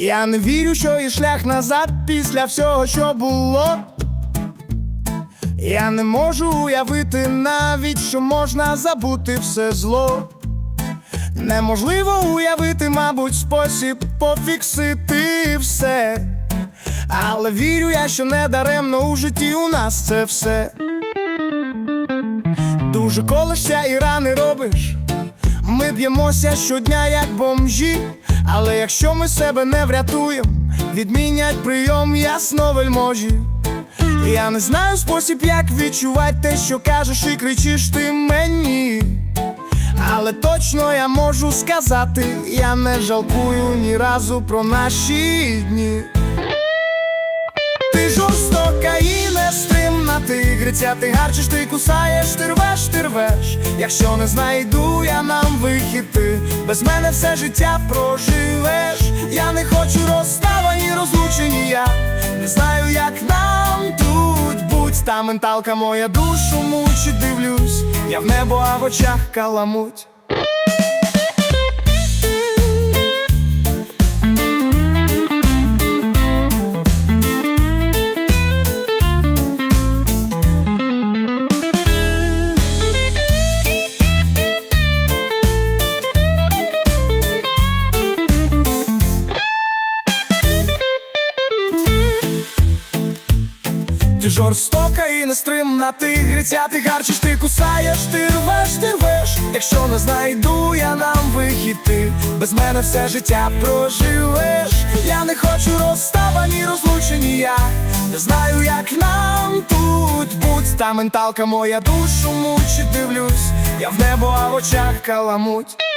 Я не вірю, що є шлях назад після всього, що було. Я не можу уявити навіть, що можна забути все зло. Неможливо уявити, мабуть, спосіб пофіксити все. Але вірю я, що не даремно у житті у нас це все. Дуже колишся і рани робиш. Ми б'ємося щодня, як бомжі. Але якщо ми себе не врятуємо, відмінять прийом ясно вельможі. Я не знаю спосіб, як відчувати те, що кажеш і кричиш ти мені. Але точно я можу сказати, я не жалкую ні разу про наші дні. Нестримна тигриця, ти гарчиш, ти кусаєш, ти рвеш, ти рвеш. Якщо не знайду я нам вихід, ти без мене все життя проживеш. Я не хочу розставані, розлучені, я не знаю, як нам тут будь та менталка моя душу мучить, дивлюсь, я в небо, а в очах каламуть. Ти жорстока і нестримна тигриця, ти гарчиш, ти кусаєш, ти рвеш, ти рвеш. Якщо не знайду я нам вихід, ти без мене все життя проживеш. Я не хочу розставані, розлучені, я не знаю, як нам тут будь та менталка моя душу мучить, дивлюсь, я в небо, а в очах каламуть.